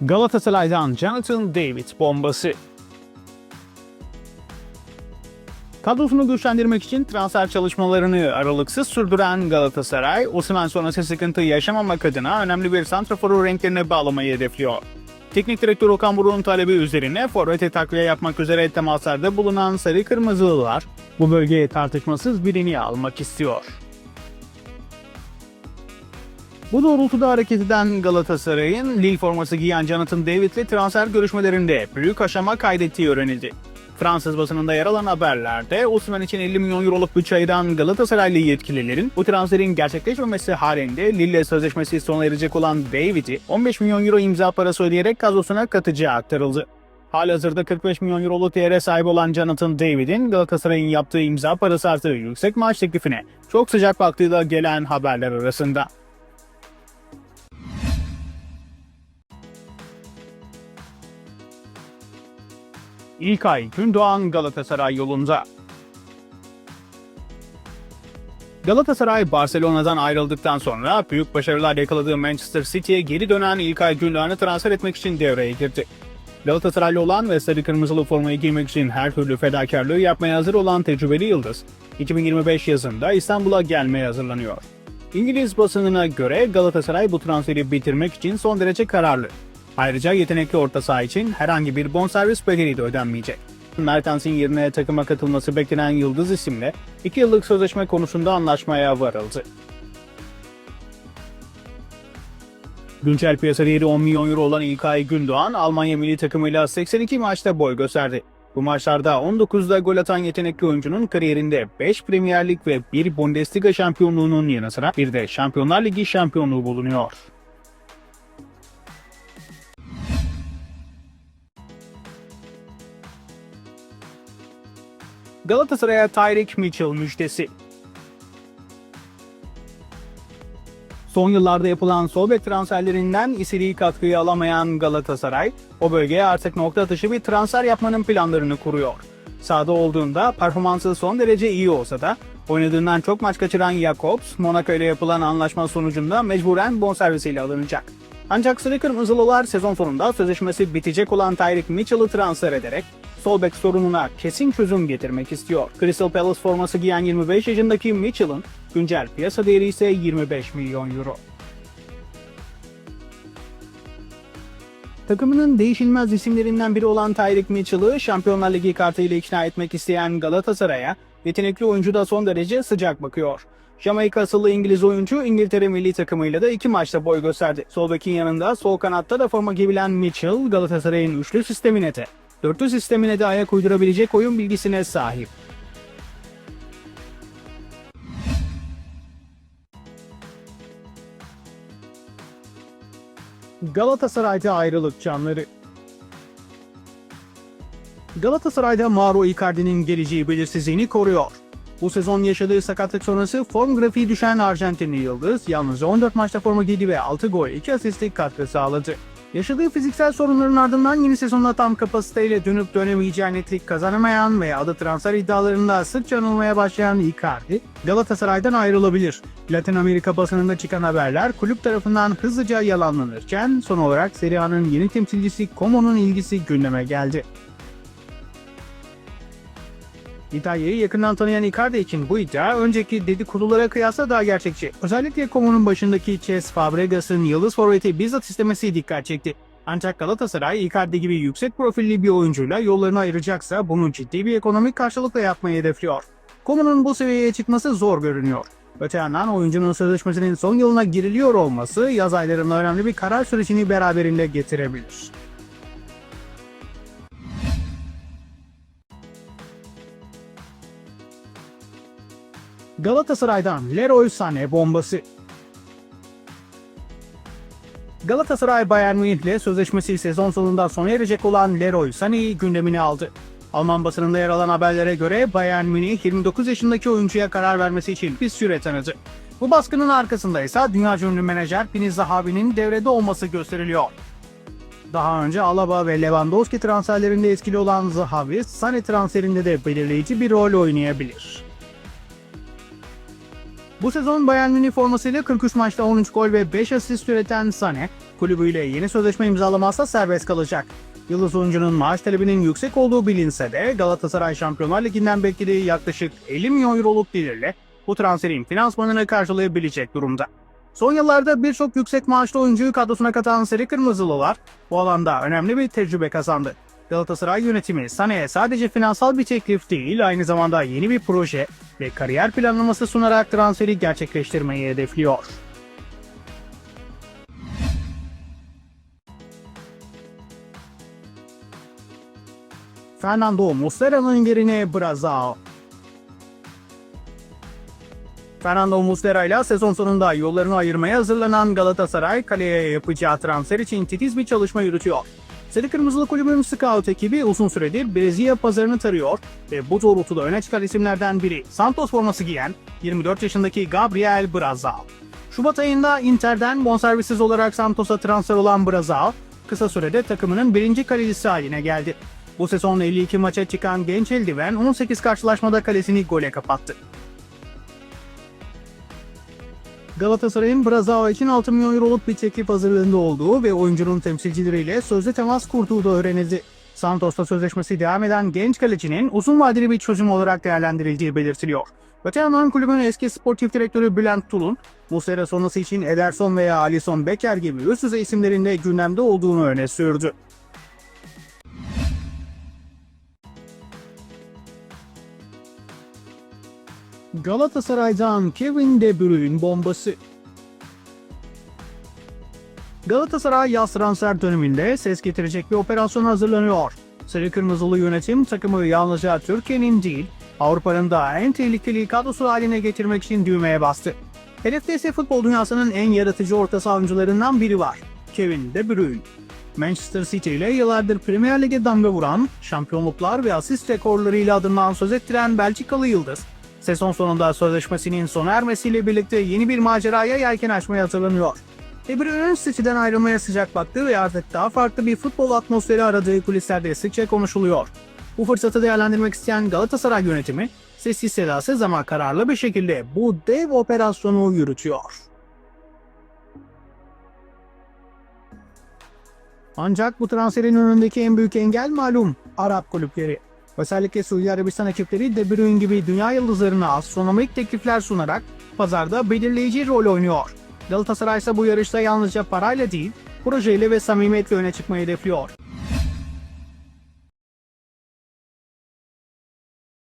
Galatasaray'dan Jonathan David bombası. Kadrosunu güçlendirmek için transfer çalışmalarını aralıksız sürdüren Galatasaray, Osimhen sonrası sıkıntı yaşamamak adına önemli bir santraforu renklerine bağlamayı hedefliyor. Teknik direktör Okan Buruk'un talebi üzerine forvete takviye yapmak üzere temaslarda bulunan Sarı Kırmızılılar, bu bölgeye tartışmasız birini almak istiyor. Bu doğrultuda hareket eden Galatasaray'ın Lille forması giyen Jonathan David'le transfer görüşmelerinde büyük aşama kaydettiği öğrenildi. Fransız basınında yer alan haberlerde Osimhen için 50 milyon euroluk bütçe ayıran Galatasaraylı yetkililerin bu transferin gerçekleşmemesi halinde Lille sözleşmesi sona erecek olan David'i 15 milyon euro imza parası ödeyerek kadrosuna katacağı aktarıldı. Halihazırda 45 milyon euroluk değere sahip olan Jonathan David'in Galatasaray'ın yaptığı imza parası artı yüksek maaş teklifine çok sıcak baktığıyla gelen haberler arasında. İlkay Gündoğan Galatasaray yolunda. Galatasaray Barcelona'dan ayrıldıktan sonra büyük başarılar yakaladığı Manchester City'ye geri dönen İlkay Gündoğan'ı transfer etmek için devreye girdi. Galatasaraylı olan ve sarı kırmızılı formayı giymek için her türlü fedakarlığı yapmaya hazır olan tecrübeli Yıldız, 2025 yazında İstanbul'a gelmeye hazırlanıyor. İngiliz basınına göre Galatasaray bu transferi bitirmek için son derece kararlı. Ayrıca yetenekli orta saha için herhangi bir bonservis bedeli de ödenmeyecek. Mertens'in yerine takıma katılması beklenen Yıldız isimle 2 yıllık sözleşme konusunda anlaşmaya varıldı. Güncel piyasa değeri 10 milyon euro olan İlkay Gündoğan, Almanya milli takımıyla 82 maçta boy gösterdi. Bu maçlarda 19'da gol atan yetenekli oyuncunun kariyerinde 5 Premier Lig ve 1 Bundesliga şampiyonluğunun yanı sıra bir de Şampiyonlar Ligi şampiyonluğu bulunuyor. Galatasaray'a Tyreek Mitchell müjdesi. Son yıllarda yapılan sol bek transferlerinden istediği katkıyı alamayan Galatasaray, o bölgeye artık nokta atışı bir transfer yapmanın planlarını kuruyor. Sahada olduğunda performansı son derece iyi olsa da oynadığından çok maç kaçıran Jakobs, Monaco ile yapılan anlaşma sonucunda mecburen bonservisiyle alınacak. Ancak Sarı Kırmızılılar sezon sonunda sözleşmesi bitecek olan Tyreek Mitchell'ı transfer ederek sol bek sorununa kesin çözüm getirmek istiyor. Crystal Palace forması giyen 25 yaşındaki Mitchell'ın güncel piyasa değeri ise 25 milyon euro. Takımının değişilmez isimlerinden biri olan Tyreek Mitchell'ı Şampiyonlar Ligi kartıyla ikna etmek isteyen Galatasaray'a yetenekli oyuncu da son derece sıcak bakıyor. Jamaika asıllı İngiliz oyuncu İngiltere milli takımıyla da iki maçta boy gösterdi. Sol bekin yanında sol kanatta da forma giyilen Mitchell Galatasaray'ın üçlü sistemine de dörtlü sistemine de ayak uydurabilecek oyun bilgisine sahip. Galatasaray'da ayrılık canları Galatasaray'da Mauro Icardi'nin geleceği belirsizliğini koruyor. Bu sezon yaşadığı sakatlık sonrası form grafiği düşen Arjantinli Yıldız yalnız 14 maçta forma giydi ve 6 gol 2 asistlik katkı sağladı. Yaşadığı fiziksel sorunların ardından yeni sezonda tam kapasiteyle dönüp dönemeyeceği netlik kazanamayan ve adı transfer iddialarında sıkça anılmaya başlayan Icardi, Galatasaray'dan ayrılabilir. Latin Amerika basınında çıkan haberler kulüp tarafından hızlıca yalanlanırken son olarak Serie A'nın yeni temsilcisi Como'nun ilgisi gündeme geldi. İtalya'yı yakından tanıyan Icardi için bu iddia önceki dedikodulara kıyasla daha gerçekçi. Özellikle Como'nun başındaki Cesc Fabregas'ın yıldız forveti bizzat istemesi dikkat çekti. Ancak Galatasaray Icardi gibi yüksek profilli bir oyuncuyla yollarını ayıracaksa bunu ciddi bir ekonomik karşılıkla yapmayı hedefliyor. Como'nun bu seviyeye çıkması zor görünüyor. Öte yandan oyuncunun sözleşmesinin son yılına giriliyor olması yaz aylarında önemli bir karar sürecini beraberinde getirebilir. Galatasaray'dan Leroy Sané bombası. Galatasaray Bayern Münih'le sözleşmesi sezon sonunda sona erecek olan Leroy Sané'yi gündemine aldı. Alman basınında yer alan haberlere göre Bayern Münih 29 yaşındaki oyuncuya karar vermesi için bir süre tanıdı. Bu baskının arkasında ise dünya ünlü menajer Pini Zahavi'nin devrede olması gösteriliyor. Daha önce Alaba ve Lewandowski transferlerinde etkili olan Zahavi, Sané transferinde de belirleyici bir rol oynayabilir. Bu sezon Bayern Münih formasıyla 43 maçta 13 gol ve 5 asist üreten Sané, kulübüyle yeni sözleşme imzalamazsa serbest kalacak. Yıldız oyuncunun maaş talebinin yüksek olduğu bilinse de Galatasaray Şampiyonlar Ligi'nden beklediği yaklaşık 50 milyon euroluk gelirle bu transferin finansmanını karşılayabilecek durumda. Son yıllarda birçok yüksek maaşlı oyuncuyu kadrosuna katan Sarı Kırmızılılar bu alanda önemli bir tecrübe kazandı. Galatasaray yönetimi Sané'ye sadece finansal bir teklif değil, aynı zamanda yeni bir proje ve kariyer planlaması sunarak transferi gerçekleştirmeyi hedefliyor. Fernando Muslera'nın yerine Brazao. Fernando Muslera ile sezon sonunda yollarını ayırmaya hazırlanan Galatasaray kaleye yapacağı transfer için titiz bir çalışma yürütüyor. Sarı Kırmızılı Kulübün scout ekibi uzun süredir Brezilya pazarını tarıyor ve bu doğrultuda öne çıkan isimlerden biri Santos forması giyen 24 yaşındaki Gabriel Brazao. Şubat ayında Inter'den bonservisiz olarak Santos'a transfer olan Brazao, kısa sürede takımının birinci kalecisi haline geldi. Bu sezon 52 maça çıkan genç eldiven 18 karşılaşmada kalesini gole kapattı. Galatasaray'ın Brazao için 6 milyon euroluk bir teklif hazırlığında olduğu ve oyuncunun temsilcileriyle sözlü temas kurduğu da öğrenildi. Santos'ta sözleşmesi devam eden genç kalecinin uzun vadeli bir çözüm olarak değerlendirildiği belirtiliyor. Öte yandan kulübün eski sportif direktörü Bülent Tulun, Muslera sonrası için Ederson veya Alisson Becker gibi üst düzey isimlerin de gündemde olduğunu öne sürdü. Galatasaray'dan Kevin De Bruyne bombası. Galatasaray yaz transfer döneminde ses getirecek bir operasyon hazırlanıyor. Sarı Kırmızılı yönetim takımı yalnızca Türkiye'nin değil, Avrupa'nın da en tehlikeli kadrosu haline getirmek için düğmeye bastı. Hedefte ise futbol dünyasının en yaratıcı orta saha oyuncularından biri var. Kevin De Bruyne. Manchester City ile yıllardır Premier Lig'e damga vuran, şampiyonluklar ve asist rekorlarıyla adından söz ettiren Belçikalı Yıldız, sezon sonunda sözleşmesinin sona ermesiyle birlikte yeni bir maceraya yelken açmaya hazırlanıyor. De Bruyne'nin City'den ayrılmaya sıcak baktığı ve artık daha farklı bir futbol atmosferi aradığı kulislerde sıkça konuşuluyor. Bu fırsatı değerlendirmek isteyen Galatasaray yönetimi, sessiz sedasız ama kararlı bir şekilde bu dev operasyonu yürütüyor. Ancak bu transferin önündeki en büyük engel malum Arap kulüpleri. Özellikle Suudi Arabistan ekipleri De Bruyne gibi dünya yıldızlarına astronomik teklifler sunarak pazarda belirleyici rol oynuyor. Galatasaray ise bu yarışta yalnızca parayla değil, projeyle ve samimiyetle öne çıkmayı hedefliyor.